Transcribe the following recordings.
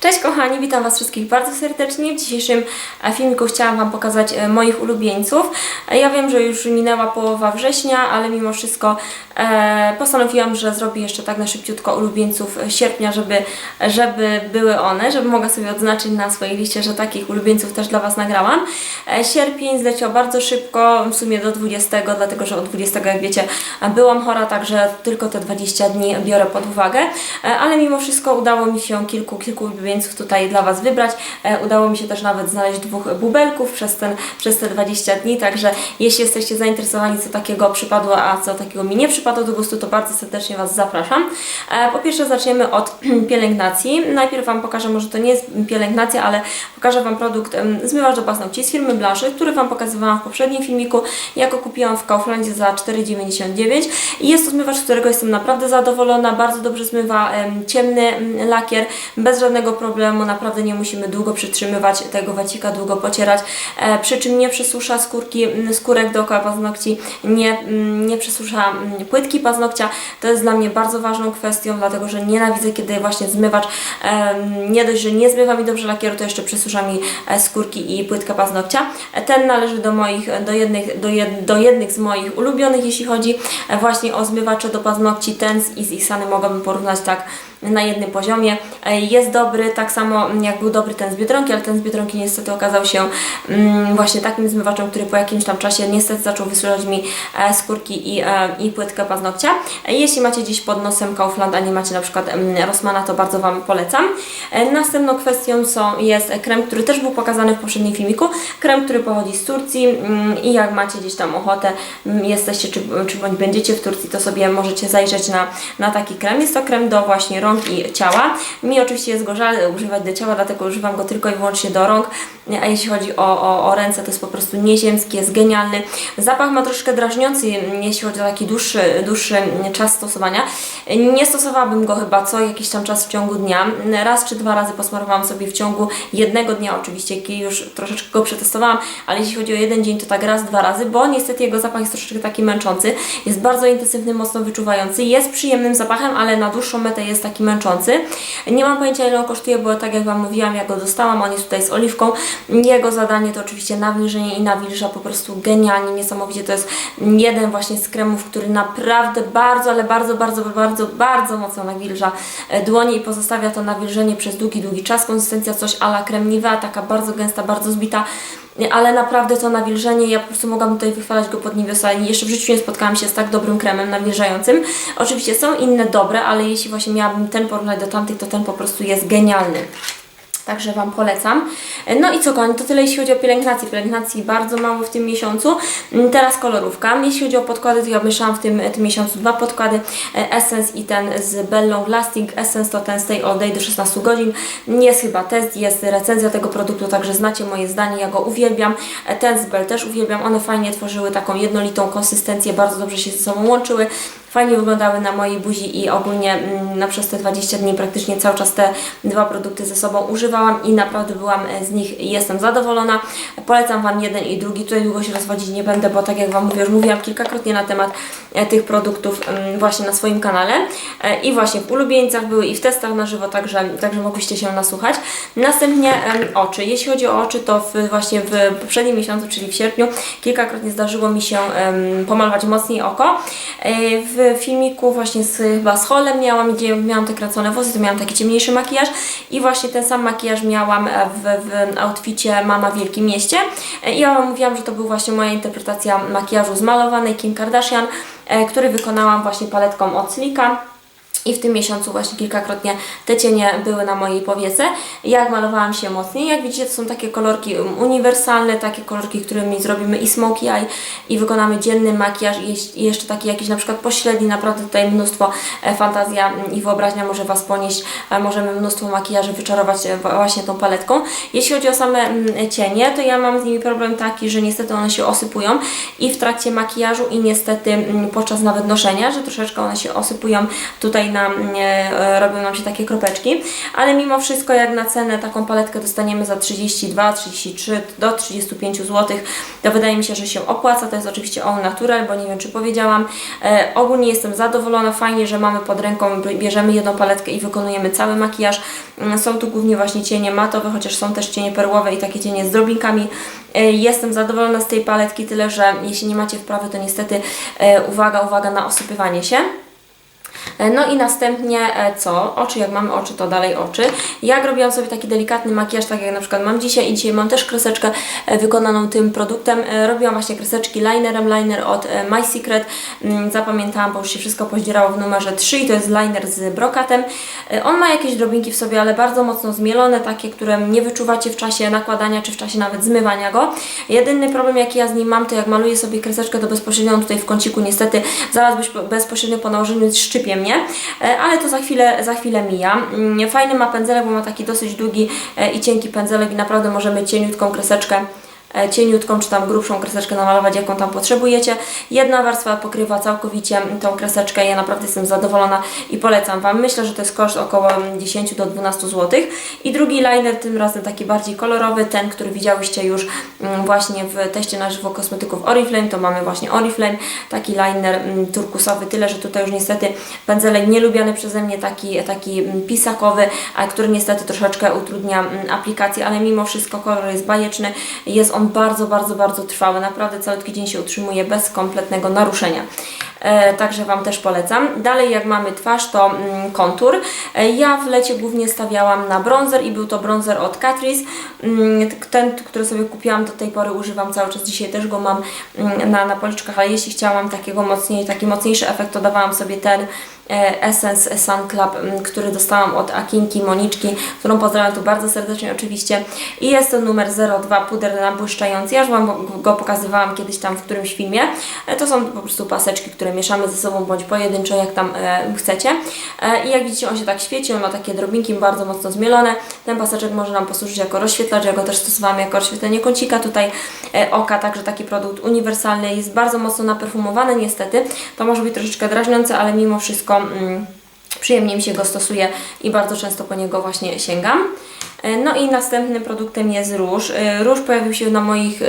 Cześć kochani, witam Was wszystkich bardzo serdecznie. W dzisiejszym e, filmiku chciałam Wam pokazać e, moich ulubieńców. E, Ja wiem, że już minęła połowa września, ale mimo wszystko postanowiłam, że zrobię jeszcze tak na szybciutko ulubieńców sierpnia, żeby, żeby były one, żeby mogła sobie odznaczyć na swojej liście, że takich ulubieńców też dla Was nagrałam. Sierpień zleciał bardzo szybko, w sumie do 20, dlatego że od 20, jak wiecie, byłam chora, także tylko te 20 dni biorę pod uwagę, ale mimo wszystko udało mi się kilku, kilku ulubieńców tutaj dla Was wybrać. E, Udało mi się też nawet znaleźć dwóch bubelków przez, ten, przez te 20 dni, także jeśli jesteście zainteresowani, co takiego przypadło, a co takiego mi nie przypadło do gustu, to bardzo serdecznie Was zapraszam. E, Po pierwsze zaczniemy od pielęgnacji. Najpierw Wam pokażę, może to nie jest pielęgnacja, ale pokażę Wam produkt zmywacz do paznokci z firmy Blanche, który Wam pokazywałam w poprzednim filmiku. Ja go kupiłam w Kauflandzie za 4,99 i jest to zmywacz, z którego jestem naprawdę zadowolona, bardzo dobrze zmywa em, ciemny lakier, bez żadnego problemu, naprawdę nie musimy długo przytrzymywać tego wacika, długo pocierać, e, przy czym nie przesusza skórki, mm, skórek dookoła paznokci, nie, mm, nie przesusza mm, płytki paznokcia. To jest dla mnie bardzo ważną kwestią, dlatego że nienawidzę, kiedy właśnie zmywacz nie dość, że nie zmywa mi dobrze lakieru, to jeszcze przesusza mi e, skórki i płytkę paznokcia. E, Ten należy do moich, do jednych, do, jed, do jednych z moich ulubionych, jeśli chodzi właśnie o zmywacze do paznokci. Ten i z Isany mogłabym porównać tak na jednym poziomie. Jest dobry, tak samo jak był dobry ten z Biedronki, ale ten z Biedronki niestety okazał się mm, właśnie takim zmywaczem, który po jakimś tam czasie niestety zaczął wysuszać mi e, skórki i, e, i płytkę paznokcia. Jeśli macie gdzieś pod nosem Kaufland, a nie macie na przykład em, Rossmana, to bardzo Wam polecam. E, Następną kwestią są, jest krem, który też był pokazany w poprzednim filmiku. Krem, który pochodzi z Turcji mm, i jak macie gdzieś tam ochotę, mm, jesteście czy, czy bądź będziecie w Turcji, to sobie możecie zajrzeć na, na taki krem. Jest to krem do właśnie rąk i ciała. Mi oczywiście jest go żal używać do ciała, dlatego używam go tylko i wyłącznie do rąk, a jeśli chodzi o, o, o ręce, to jest po prostu nieziemski, jest genialny. Zapach ma troszkę drażniący, jeśli chodzi o taki dłuższy, dłuższy czas stosowania. Nie stosowałabym go chyba co jakiś tam czas w ciągu dnia. Raz czy dwa razy posmarowałam sobie w ciągu jednego dnia, oczywiście, kiedy już troszeczkę go przetestowałam, ale jeśli chodzi o jeden dzień, to tak raz, dwa razy, bo niestety jego zapach jest troszeczkę taki męczący. Jest bardzo intensywny, mocno wyczuwający. Jest przyjemnym zapachem, ale na dłuższą metę jest taki męczący. Nie mam pojęcia, ile on kosztuje, bo tak jak Wam mówiłam, ja go dostałam, on jest tutaj z oliwką. Jego zadanie to oczywiście nawilżenie i nawilża po prostu genialnie, niesamowicie. To jest jeden właśnie z kremów, który naprawdę bardzo, ale bardzo, bardzo, bardzo, bardzo mocno nawilża e, dłonie i pozostawia to nawilżenie przez długi, długi czas. Konsystencja coś ala krem Nivea, taka bardzo gęsta, bardzo zbita ale naprawdę to nawilżenie, ja po prostu mogłam tutaj wychwalać go pod niebiosa jeszcze w życiu nie spotkałam się z tak dobrym kremem nawilżającym. Oczywiście są inne dobre, ale jeśli właśnie miałabym ten porównać do tamtych, to ten po prostu jest genialny. Także Wam polecam. No i co kochani, to tyle jeśli chodzi o pielęgnację. Pielęgnacji bardzo mało w tym miesiącu. Mm, Teraz kolorówka. Jeśli chodzi o podkłady, to ja obejrzałam w tym, tym miesiącu dwa podkłady. E, Essence i ten z Bell Long Lasting. Essence to ten Stay All Day do 16 godzin. Jest chyba test, jest recenzja tego produktu, także znacie moje zdanie, ja go uwielbiam. E, Ten z Bell też uwielbiam. One fajnie tworzyły taką jednolitą konsystencję, bardzo dobrze się ze sobą łączyły fajnie wyglądały na mojej buzi i ogólnie na przez te 20 dni praktycznie cały czas te dwa produkty ze sobą używałam i naprawdę byłam e, z nich jestem zadowolona. Polecam Wam jeden i drugi. Tutaj długo się rozwodzić nie będę, bo tak jak Wam mówię, już mówiłam kilkakrotnie na temat e, tych produktów mm, właśnie na swoim kanale E, i właśnie w ulubieńcach były i w testach na żywo, także, także mogłyście się nasłuchać. Następnie oczy. Jeśli chodzi o oczy, to w, właśnie w poprzednim miesiącu, czyli w sierpniu, kilkakrotnie zdarzyło mi się pomalować mocniej oko. E, W filmiku właśnie z, chyba z Holem miałam, gdzie miałam te kręcone włosy, to miałam taki ciemniejszy makijaż i właśnie ten sam makijaż miałam w, w outficie Mama w Wielkim Mieście. E, I ja mówiłam, że to była właśnie moja interpretacja makijażu zmalowanej Kim Kardashian, e, który wykonałam właśnie paletką od Slika. I w tym miesiącu właśnie kilkakrotnie te cienie były na mojej powiece. Jak malowałam się mocniej, jak widzicie to są takie kolorki uniwersalne, takie kolorki, którymi zrobimy i smokey eye i wykonamy dzienny makijaż i jeszcze taki jakiś na przykład pośredni, naprawdę tutaj mnóstwo e, fantazja mm, i wyobraźnia może Was ponieść, e, możemy mnóstwo makijaży wyczarować e, właśnie tą paletką. Jeśli chodzi o same mm, cienie, to ja mam z nimi problem taki, że niestety one się osypują i w trakcie makijażu i niestety mm, podczas nawet noszenia, że troszeczkę one się osypują tutaj nam, e, robią nam się takie kropeczki, ale mimo wszystko jak na cenę taką paletkę dostaniemy za 32, 33 do 35 zł, to wydaje mi się, że się opłaca. To jest oczywiście All Natural, bo nie wiem czy powiedziałam. E, ogólnie jestem zadowolona, fajnie, że mamy pod ręką, bierzemy jedną paletkę i wykonujemy cały makijaż. Mm, Są tu głównie właśnie cienie matowe, chociaż są też cienie perłowe i takie cienie z drobinkami. E, Jestem zadowolona z tej paletki, tyle że jeśli nie macie wprawy, to niestety uwaga, uwaga na osypywanie się. E, No i następnie e, co? Oczy, jak mamy oczy, to dalej oczy. Jak robiłam sobie taki delikatny makijaż, tak jak na przykład mam dzisiaj i dzisiaj mam też kreseczkę e, wykonaną tym produktem. Robiłam właśnie kreseczki linerem, liner od My Secret. Mm, Zapamiętałam, bo już się wszystko poździerało w numerze 3 i to jest liner z brokatem. On ma jakieś drobinki w sobie, ale bardzo mocno zmielone, takie, które nie wyczuwacie w czasie nakładania, czy w czasie nawet zmywania go. Jedyny problem, jaki ja z nim mam, to jak maluję sobie kreseczkę, to bezpośrednio on tutaj w kąciku niestety zaraz bezpośrednio po nałożeniu mnie, E, ale to za chwilę, za chwilę mija. Mm, Fajny ma pędzelek, bo ma taki dosyć długi e, i cienki pędzelek i naprawdę możemy cieniutką kreseczkę cieniutką czy tam grubszą kreseczkę namalować, jaką tam potrzebujecie. Jedna warstwa pokrywa całkowicie tą kreseczkę. Ja naprawdę jestem zadowolona i polecam Wam. Myślę, że to jest koszt około 10 do 12 zł. I drugi liner, tym razem taki bardziej kolorowy, ten, który widziałyście już mm, właśnie w teście na żywo kosmetyków Oriflame, to mamy właśnie Oriflame, taki liner mm, turkusowy, tyle, że tutaj już niestety pędzelek nielubiany przeze mnie, taki, taki mm, pisakowy, a który niestety troszeczkę utrudnia aplikację, ale mimo wszystko kolor jest bajeczny, jest on bardzo, bardzo, bardzo trwały, naprawdę calutki dzień się utrzymuje bez kompletnego naruszenia. E, także Wam też polecam. Dalej jak mamy twarz, to mm, kontur. E, ja w lecie głównie stawiałam na bronzer i był to bronzer od Catrice. Mm, ten, który sobie kupiłam do tej pory używam cały czas, dzisiaj też go mam mm, na, na policzkach, ale jeśli chciałam takiego mocniej, taki mocniejszy efekt, to dawałam sobie ten e, Essence Sun Club, który dostałam od Akinki Moniczki, którą pozdrawiam tu bardzo serdecznie oczywiście. I jest to numer 02 puder nabłyszczający. Ja już Wam go- pokazywałam kiedyś tam w którymś filmie. To są po prostu paseczki, które mieszamy ze sobą bądź pojedynczo, jak tam e, chcecie. E, I jak widzicie, on się tak świeci, on ma takie drobinki bardzo mocno zmielone. Ten paseczek może nam posłużyć jako rozświetlacz, ja go też stosowałam jako rozświetlenie kącika tutaj e, oka, także taki produkt uniwersalny. Jest bardzo mocno naperfumowany niestety. To może być troszeczkę drażniące, ale mimo wszystko... Mm, Przyjemnie mi się go stosuje i bardzo często po niego właśnie sięgam. No i następnym produktem jest róż. Róż pojawił się na moich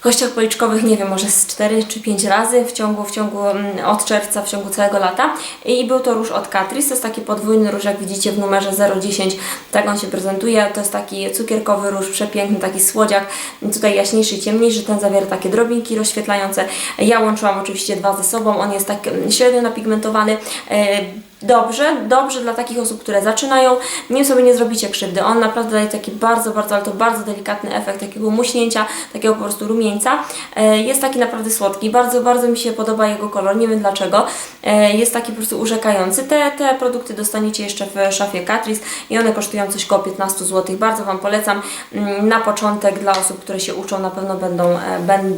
kościach policzkowych, nie wiem, może z 4 czy 5 razy w ciągu, w ciągu mm, od czerwca, w ciągu całego lata. I był to róż od Catrice, to jest taki podwójny róż, jak widzicie w numerze 010, tak on się prezentuje. To jest taki cukierkowy róż, przepiękny, taki słodziak, tutaj jaśniejszy ciemniejszy, ten zawiera takie drobinki rozświetlające. Ja łączyłam oczywiście dwa ze sobą, on jest tak mm, średnio napigmentowany, e, Dobrze, dobrze dla takich osób, które zaczynają. Nim sobie nie zrobicie krzywdy. On naprawdę daje taki bardzo, bardzo, ale to bardzo delikatny efekt takiego muśnięcia, takiego po prostu rumieńca. E, Jest taki naprawdę słodki. Bardzo, bardzo mi się podoba jego kolor. Nie wiem dlaczego. E, Jest taki po prostu urzekający. Te, te produkty dostaniecie jeszcze w szafie Catrice i one kosztują coś koło 15 zł. Bardzo Wam polecam. Mm, Na początek dla osób, które się uczą, na pewno będą, e,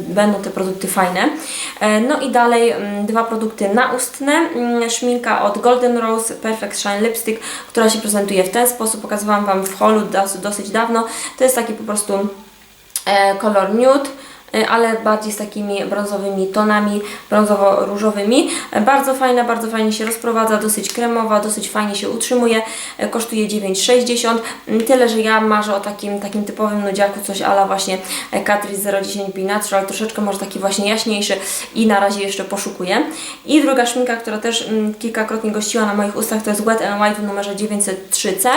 będą te produkty fajne. No i dalej mm, dwa produkty naustne. Mm, Szminka od Golden Rose Perfect Shine Lipstick, która się prezentuje w ten sposób. Pokazywałam Wam w holu dos- dosyć dawno. To jest taki po prostu e, kolor nude ale bardziej z takimi brązowymi tonami, brązowo-różowymi. Bardzo fajna, bardzo fajnie się rozprowadza, dosyć kremowa, dosyć fajnie się utrzymuje. E, Kosztuje 9,60. Mm, Tyle, że ja marzę o takim, takim typowym nudziaku, coś ala właśnie Catrice 010 Be Natural, troszeczkę może taki właśnie jaśniejszy i na razie jeszcze poszukuję. I druga szminka, która też mm, kilkakrotnie gościła na moich ustach, to jest Wet n White w numerze 903C.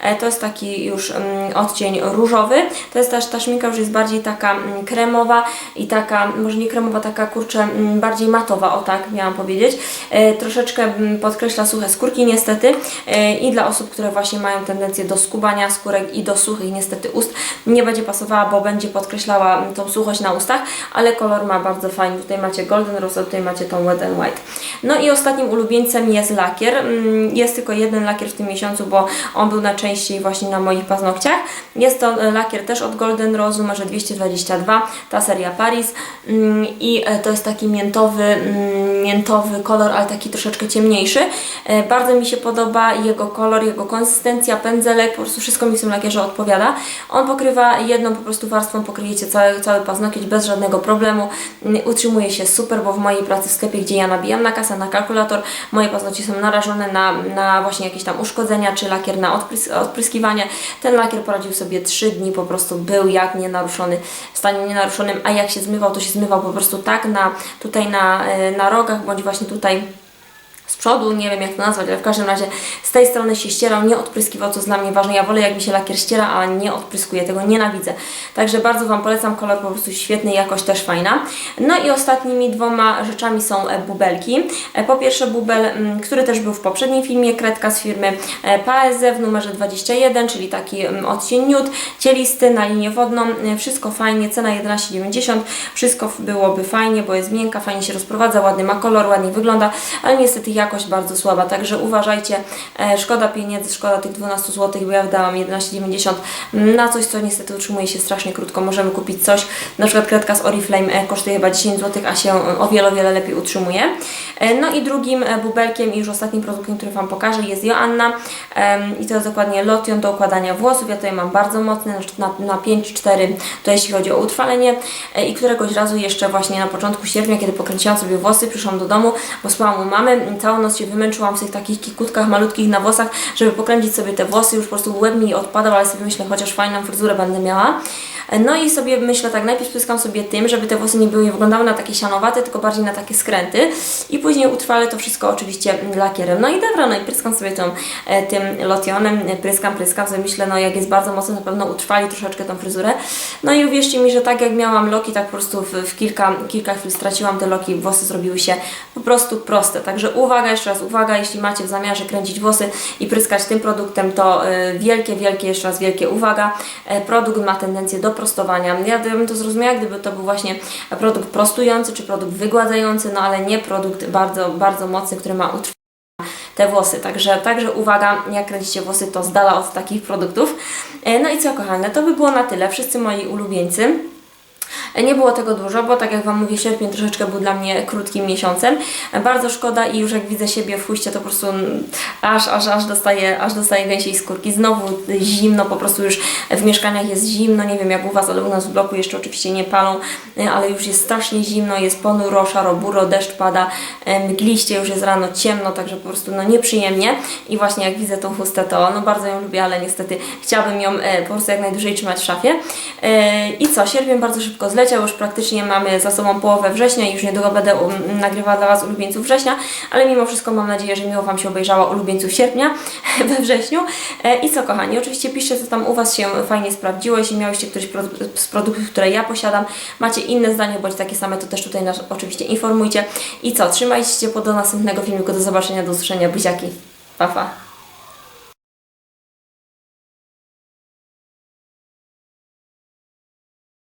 E, To jest taki już mm, odcień różowy. To jest też ta szminka już jest bardziej taka mm, i taka, może nie kremowa, taka kurczę, mm, bardziej matowa, o tak miałam powiedzieć. E, Troszeczkę mm, podkreśla suche skórki niestety E, i dla osób, które właśnie mają tendencję do skubania skórek i do suchych niestety ust nie będzie pasowała, bo będzie podkreślała mm, tą suchość na ustach, ale kolor ma bardzo fajny. Tutaj macie Golden Rose, tutaj macie tą Wet n White. No i ostatnim ulubieńcem jest lakier. Mm, Jest tylko jeden lakier w tym miesiącu, bo on był najczęściej właśnie na moich paznokciach. Jest to e, lakier też od Golden Rose, numerze 222. Ta seria Paris mm, i e, to jest taki miętowy, mm, miętowy kolor, ale taki troszeczkę ciemniejszy. E, Bardzo mi się podoba jego kolor, jego konsystencja, pędzelek, po prostu wszystko mi w tym lakierze odpowiada. On pokrywa jedną po prostu warstwą, pokryjecie cały, cały paznokieć bez żadnego problemu. Utrzymuje się super, bo w mojej pracy w sklepie, gdzie ja nabijam na kasę, na kalkulator, moje paznokcie są narażone na, na właśnie jakieś tam uszkodzenia, czy lakier na odprys odpryskiwanie. Ten lakier poradził sobie 3 dni, po prostu był jak nienaruszony, w stanie nienaruszonym, a jak się zmywał, to się zmywał po prostu tak na, tutaj na, e, na rogach, bądź właśnie tutaj z przodu, nie wiem jak to nazwać, ale w każdym razie z tej strony się ścierał, nie odpryskiwał, co jest dla mnie ważne. Ja wolę jak mi się lakier ściera, a nie odpryskuje, tego nienawidzę. Także bardzo Wam polecam, kolor po prostu świetny, jakość też fajna. No i ostatnimi dwoma rzeczami są e, bubelki. E, Po pierwsze bubel, mm, który też był w poprzednim filmie, kredka z firmy e, PSZ w numerze 21, czyli taki mm, odcień nude, cielisty na linię wodną, E, wszystko fajnie, cena 11,90, wszystko byłoby fajnie, bo jest miękka, fajnie się rozprowadza, ładny ma kolor, ładnie wygląda, ale niestety jakość bardzo słaba, także uważajcie, e, szkoda pieniędzy, szkoda tych 12 zł, bo ja wydałam 11,90 na coś, co niestety utrzymuje się strasznie krótko, możemy kupić coś, na przykład kredka z Oriflame e, kosztuje chyba 10 zł, a się o wiele, wiele lepiej utrzymuje. E, No i drugim e, bubelkiem i już ostatnim produktem, który Wam pokażę jest Joanna. I to jest dokładnie lotion do układania włosów, ja tutaj mam bardzo mocny, na, na 5-4 to jeśli chodzi o utrwalenie E, i któregoś razu jeszcze właśnie na początku sierpnia, kiedy pokręciłam sobie włosy, przyszłam do domu, bo spałam u mamy, całą się wymęczyłam w tych takich kikutkach malutkich na włosach, żeby pokręcić sobie te włosy, już po prostu łeb mi odpadał, ale sobie myślę, chociaż fajną fryzurę będę miała. No i sobie myślę tak, najpierw spryskam sobie tym, żeby te włosy nie były, nie wyglądały na takie sianowate, tylko bardziej na takie skręty i później utrwalę to wszystko oczywiście lakierem. No i dobra, no i pryskam sobie tą, e, tym lotionem, pryskam, pryskam, sobie myślę, no jak jest bardzo mocno, na pewno utrwali troszeczkę tą fryzurę. No i uwierzcie mi, że tak jak miałam loki, tak po prostu w, w kilka, kilka chwil straciłam te loki, włosy zrobiły się po prostu proste. Także uwaga, jeszcze raz uwaga, jeśli macie w zamiarze kręcić włosy i pryskać tym produktem, to e, wielkie, wielkie, jeszcze raz wielkie uwaga. E, Produkt ma tendencję do prostowania. Ja bym to zrozumiała, gdyby to był właśnie produkt prostujący, czy produkt wygładzający, no ale nie produkt bardzo, bardzo mocny, który ma utrwalać te włosy. Także, także uwaga, jak kręcicie włosy, to z dala od takich produktów. E, No i co kochane, to by było na tyle. Wszyscy moi ulubieńcy. Nie było tego dużo, bo tak jak Wam mówię, sierpień troszeczkę był dla mnie krótkim miesiącem. Bardzo szkoda i już jak widzę siebie w huście, to po prostu aż, aż, aż dostaję, aż dostaję gęsiej skórki. Znowu zimno, po prostu już w mieszkaniach jest zimno, nie wiem jak u Was, ale u nas w bloku jeszcze oczywiście nie palą, ale już jest strasznie zimno, jest ponuro, szaro, buro, deszcz pada, mgliście, już jest rano ciemno, także po prostu no nieprzyjemnie i właśnie jak widzę tą chustę, to no bardzo ją lubię, ale niestety chciałabym ją e, po prostu jak najdłużej trzymać w szafie. E, I co, sierpień bardzo szybko zleciał, już praktycznie mamy za sobą połowę września i już niedługo będę um, nagrywała dla Was ulubieńców września, ale mimo wszystko mam nadzieję, że miło Wam się obejrzało ulubieńców sierpnia we wrześniu. E, I co kochani, oczywiście piszcie co tam u Was się fajnie sprawdziło, jeśli miałyście któryś z produktów, które ja posiadam, macie inne zdanie bądź takie same, to też tutaj nas oczywiście informujcie. I co, trzymajcie się ciepło do następnego filmiku, do zobaczenia, do usłyszenia, buziaki, pa pa!